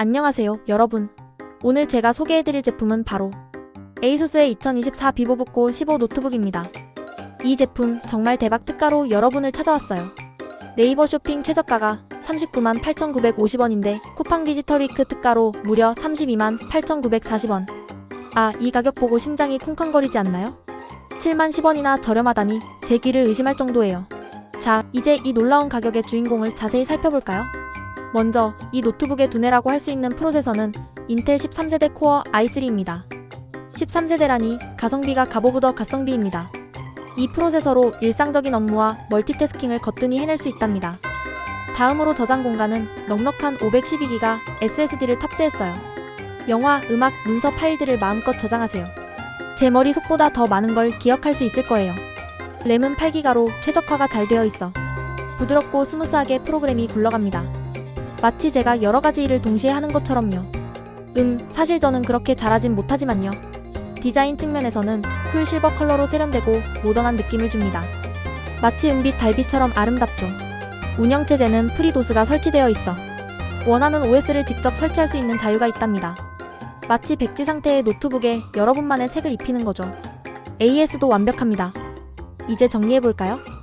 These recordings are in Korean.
안녕하세요, 여러분. 오늘 제가 소개해드릴 제품은 바로 에이수스의 2024 비보북고 15 노트북입니다. 이 제품 정말 대박 특가로 여러분을 찾아왔어요. 네이버 쇼핑 최저가가 39만 8,950원인데 쿠팡 디지털 위크 특가로 무려 32만 8,940원. 아, 이 가격 보고 심장이 쿵쾅거리지 않나요? 7만 10원이나 저렴하다니 제 귀를 의심할 정도예요. 자, 이제 이 놀라운 가격의 주인공을 자세히 살펴볼까요? 먼저 이 노트북의 두뇌라고 할 수 있는 프로세서는 인텔 13세대 코어 i3입니다. 13세대라니 가성비가 갑오브더 가성비입니다. 이 프로세서로 일상적인 업무와 멀티태스킹을 거뜬히 해낼 수 있답니다. 다음으로 저장 공간은 넉넉한 512기가 SSD를 탑재했어요. 영화, 음악, 문서 파일들을 마음껏 저장하세요. 제 머리 속보다 더 많은 걸 기억할 수 있을 거예요. 램은 8기가로 최적화가 잘 되어 있어 부드럽고 스무스하게 프로그램이 굴러갑니다. 마치 제가 여러 가지 일을 동시에 하는 것처럼요. 음, 사실 저는 그렇게 잘하진 못하지만요. 디자인 측면에서는 쿨 실버 컬러로 세련되고 모던한 느낌을 줍니다. 마치 은빛 달빛처럼 아름답죠. 운영체제는 프리도스가 설치되어 있어 원하는 OS를 직접 설치할 수 있는 자유가 있답니다. 마치 백지 상태의 노트북에 여러분만의 색을 입히는 거죠. AS도 완벽합니다. 이제 정리해볼까요?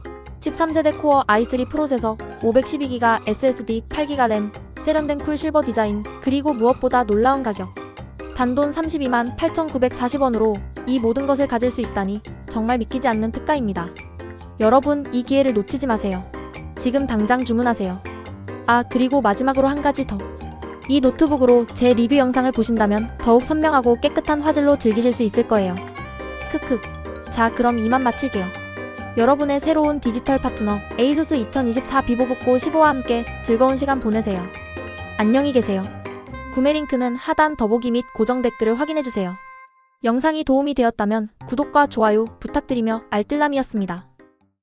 13세대 코어 i3 프로세서, 512기가 SSD, 8기가 램, 세련된 쿨 실버 디자인, 그리고 무엇보다 놀라운 가격. 단돈 32만 8,940원으로 이 모든 것을 가질 수 있다니 정말 믿기지 않는 특가입니다. 여러분, 이 기회를 놓치지 마세요. 지금 당장 주문하세요. 아, 그리고 마지막으로 한 가지 더. 이 노트북으로 제 리뷰 영상을 보신다면 더욱 선명하고 깨끗한 화질로 즐기실 수 있을 거예요. 크크. 자, 그럼 이만 마칠게요. 여러분의 새로운 디지털 파트너 에이수스 2024 비보북고 15와 함께 즐거운 시간 보내세요. 안녕히 계세요. 구매 링크는 하단 더보기 및 고정 댓글을 확인해주세요. 영상이 도움이 되었다면 구독과 좋아요 부탁드리며 알뜰남이었습니다.